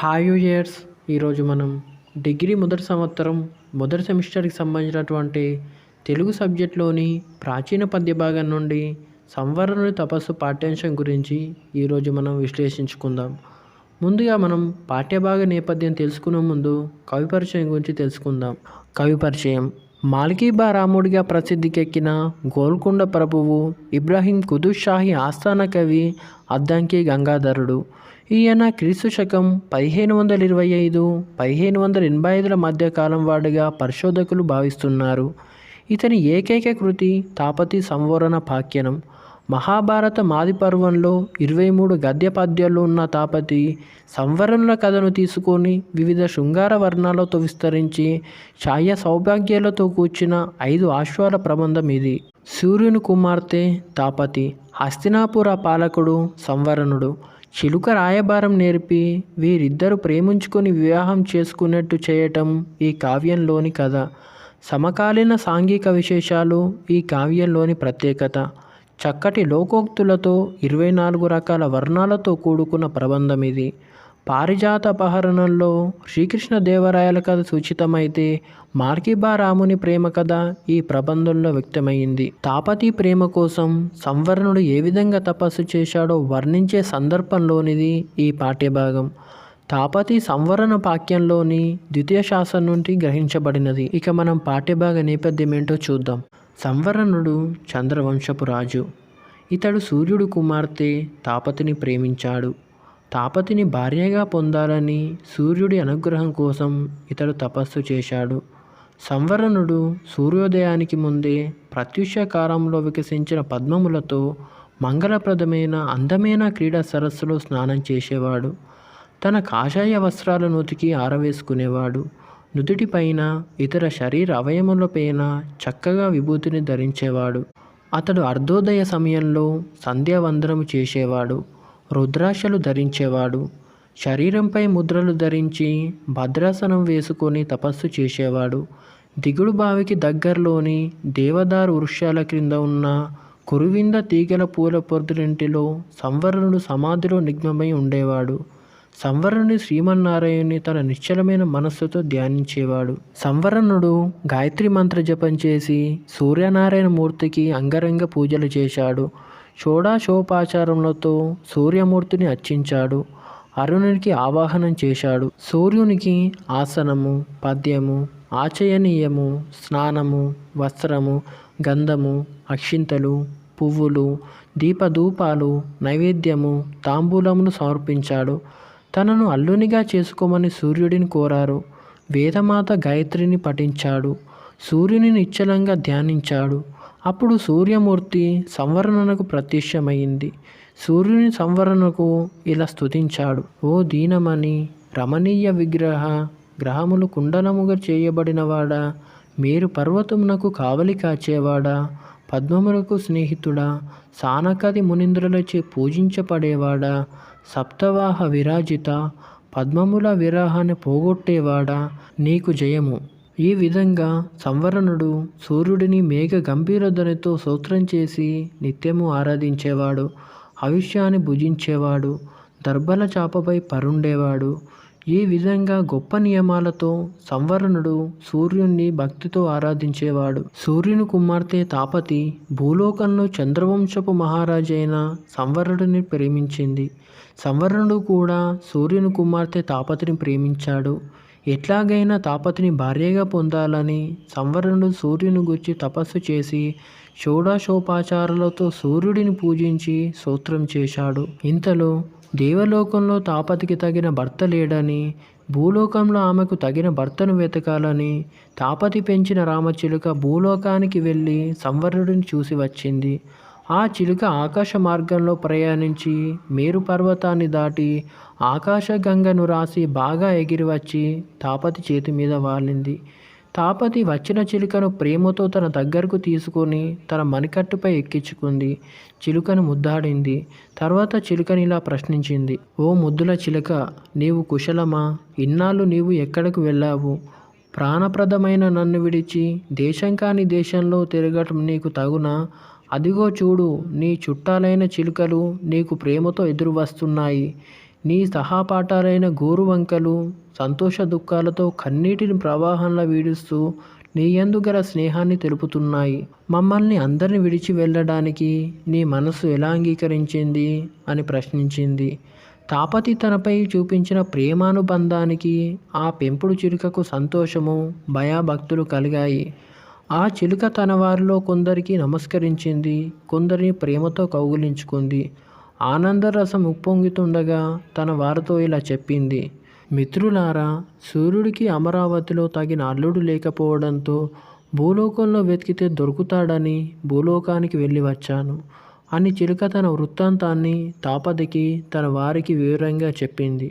Hi years ఈరోజు మనం degree మొదటి సంవత్సరం మొదటి సెమిస్టర్కి సంబంధించినటువంటి తెలుగు సబ్జెక్ట్లోని ప్రాచీన పద్య భాగం నుండి సంవరణుడి తపస్సు పాఠ్యాంశం గురించి ఈరోజు మనం విశ్లేషించుకుందాం. ముందుగా మనం పాఠ్యభాగ నేపథ్యం తెలుసుకునే ముందు కవి పరిచయం గురించి తెలుసుకుందాం. కవి పరిచయం. మాల్కీబా రాముడిగా ప్రసిద్ధికెక్కిన గోల్కొండ ప్రభువు ఇబ్రాహీం కుదుషాహి ఆస్థాన కవి అద్దంకి గంగాధరుడు. ఈయన క్రీస్తు శకం పదిహేను వందల ఇరవై ఐదు పదిహేను వందల ఎనభై ఐదుల మధ్య కాలం వాడిగా పరిశోధకులు భావిస్తున్నారు. ఇతని ఏకైక కృతి తాపతి సంవరణ పాఖ్యనం మహాభారత మాది పర్వంలో ఇరవై మూడు గద్య పద్యాలు ఉన్న తాపతి సంవరణల కథను తీసుకొని వివిధ శృంగార వర్ణాలతో విస్తరించి ఛాయ సౌభాగ్యాలతో కూర్చిన ఐదు ఆశ్వాల ప్రబంధం ఇది. సూర్యుని కుమార్తె తాపతి హస్తినాపుర పాలకుడు సంవరణుడు. చిలుక రాయబారం నేర్పి వీరిద్దరు ప్రేమించుకొని వివాహం చేసుకున్నట్టు చేయటం ఈ కావ్యంలోని కథ. సమకాలీన సాంఘిక విశేషాలు ఈ కావ్యంలోని ప్రత్యేకత. చక్కటి లోకోక్తులతో ఇరవై నాలుగు రకాల వర్ణాలతో కూడుకున్న ప్రబంధం ఇది. పారిజాత అపహరణంలో శ్రీకృష్ణదేవరాయల కథ సూచితమైతే మార్కిబా రాముని ప్రేమ కథ ఈ ప్రబంధంలో వ్యక్తమైంది. తాపతి ప్రేమ కోసం సంవరణుడు ఏ విధంగా తపస్సు చేశాడో వర్ణించే సందర్భంలోనిది ఈ పాఠ్యభాగం. తాపతి సంవరణ పాక్యంలోని ద్వితీయ శాసనం నుండి గ్రహించబడినది. ఇక మనం పాఠ్యభాగ నేపథ్యం ఏంటో చూద్దాం. సంవరణుడు చంద్రవంశపు రాజు. ఇతడు సూర్యుడు కుమార్తె తాపతిని ప్రేమించాడు. తాపతిని భార్యగా పొందాలని సూర్యుడి అనుగ్రహం కోసం ఇతడు తపస్సు చేశాడు. సంవరణుడు సూర్యోదయానికి ముందే ప్రత్యుషకాలంలో వికసించిన పద్మములతో మంగళప్రదమైన అందమైన క్రీడా సరస్సులో స్నానం చేసేవాడు. తన కాషాయ వస్త్రాలను ఉతికి ఆరవేసుకునేవాడు. నుదుటిపైన ఇతర శరీర అవయములపైన చక్కగా విభూతిని ధరించేవాడు. అతడు అర్ధోదయ సమయంలో సంధ్యావందనము చేసేవాడు. రుద్రాక్షలు ధరించేవాడు. శరీరంపై ముద్రలు ధరించి భద్రాసనం వేసుకొని తపస్సు చేసేవాడు. దిగుడు బావికి దగ్గరలోని దేవదారు వృక్షాల క్రింద ఉన్న కురువింద తీగల పూల పొద్దులింటిలో సంవరణుడు సమాధిలో నిగ్నమై ఉండేవాడు. సంవరణుడి శ్రీమన్నారాయణుని తన నిశ్చలమైన మనస్సుతో ధ్యానించేవాడు. సంవరణుడు గాయత్రి మంత్ర జపం చేసి సూర్యనారాయణ మూర్తికి అంగరంగ పూజలు చేశాడు. షోడాశోపాచారములతో సూర్యమూర్తిని అర్చించాడు. అరుణునికి ఆవాహనం చేశాడు. సూర్యునికి ఆసనము పద్యము ఆచయనీయము స్నానము వస్త్రము గంధము అక్షింతలు పువ్వులు దీపధూపాలు నైవేద్యము తాంబూలమును సమర్పించాడు. తనను అల్లునిగా చేసుకోమని సూర్యుడిని కోరారు. వేదమాత గాయత్రిని పఠించాడు. సూర్యుని నిశ్చలంగా ధ్యానించాడు. అప్పుడు సూర్యమూర్తి సంవరణకు ప్రత్యక్షమైంది సూర్యుని సంవరణకు ఇలా స్తుతించాడు. ఓ దీనమని రమణీయ విగ్రహ గ్రహములు కుండలముగా చేయబడినవాడా? మీరు పర్వతమునకు కావలి కాచేవాడా? పద్మములకు స్నేహితుడా? సానకది మునింద్రులచే పూజించబడేవాడా? సప్తవాహ విరాజిత పద్మముల విరాహాన్ని పోగొట్టేవాడా? నీకు జయము. ఈ విధంగా సంవరణుడు సూర్యుడిని మేఘ గంభీరధ్వనితో స్తోత్రం చేసి నిత్యము ఆరాధించేవాడు ఆయుష్యాన్ని భుజించేవాడు దర్భల చాపపై పరుండేవాడు. ఈ విధంగా గొప్ప నియమాలతో సంవరణుడు సూర్యుణ్ణి భక్తితో ఆరాధించేవాడు. సూర్యుని కుమార్తె తాపతి భూలోకంలో చంద్రవంశపు మహారాజైన సంవరణుడిని ప్రేమించింది. సంవరణుడు కూడా సూర్యుని కుమార్తె తాపతిని ప్రేమించాడు. ఎట్లాగైనా తాపతిని భార్యగా పొందాలని సంవరణుడు సూర్యుని గుర్చి తపస్సు చేసి షోడాశోపాచారాలతో సూర్యుడిని పూజించి స్తోత్రం చేశాడు. ఇంతలో దేవలోకంలో తాపతికి తగిన భర్త లేడని భూలోకంలో ఆమెకు తగిన భర్తను వెతకాలని తాపతి పెంచిన రామచిలుక భూలోకానికి వెళ్ళి సంవరణుడిని చూసి వచ్చింది. ఆ చిలుక ఆకాశ మార్గంలో ప్రయాణించి మేరు పర్వతాన్ని దాటి ఆకాశగంగను రాసి బాగా ఎగిరి వచ్చి తాపతి చేతి మీద వాలింది. తాపతి వచ్చిన చిలుకను ప్రేమతో తన దగ్గరకు తీసుకొని తన మణికట్టుపై ఎక్కించుకుంది. చిలుకను ముద్దాడింది. తర్వాత చిలుకని ఇలా ప్రశ్నించింది. ఓ ముద్దుల చిలుక నీవు కుశలమా? ఇన్నాళ్ళు నీవు ఎక్కడికి వెళ్ళావు? ప్రాణప్రదమైన నన్ను విడిచి దేశం కాని దేశంలో తిరగటం నీకు తగునా? అదిగో చూడు నీ చుట్టాలైన చిలుకలు నీకు ప్రేమతో ఎదురు వస్తున్నాయి నీ సహపాఠాలైన గోరువంకలు సంతోష దుఃఖాలతో కన్నీటిని ప్రవాహంలా వీడుస్తూ నీ యందు గల స్నేహాన్ని తెలుపుతున్నాయి. మమ్మల్ని అందరిని విడిచి వెళ్ళడానికి నీ మనసు ఎలా అంగీకరించింది? అని ప్రశ్నించింది. తాపతి తనపై చూపించిన ప్రేమానుబంధానికి ఆ పెంపుడు చిలుకకు సంతోషము భయభక్తులు కలిగాయి. ఆ చిలుక తన వారిలో కొందరికి నమస్కరించింది కొందరిని ప్రేమతో కౌగులించుకుంది. ఆనందరసం ఉప్పొంగుతుండగా తన వారితో ఇలా చెప్పింది మిత్రులారా సూర్యుడికి అమరావతిలో తగిన అల్లుడు లేకపోవడంతో భూలోకంలో వెతికితే దొరుకుతాడని భూలోకానికి వెళ్ళి వచ్చాను అని చిలుక తన వృత్తాంతాన్ని తాపదికి తన వారికి వివరంగా చెప్పింది.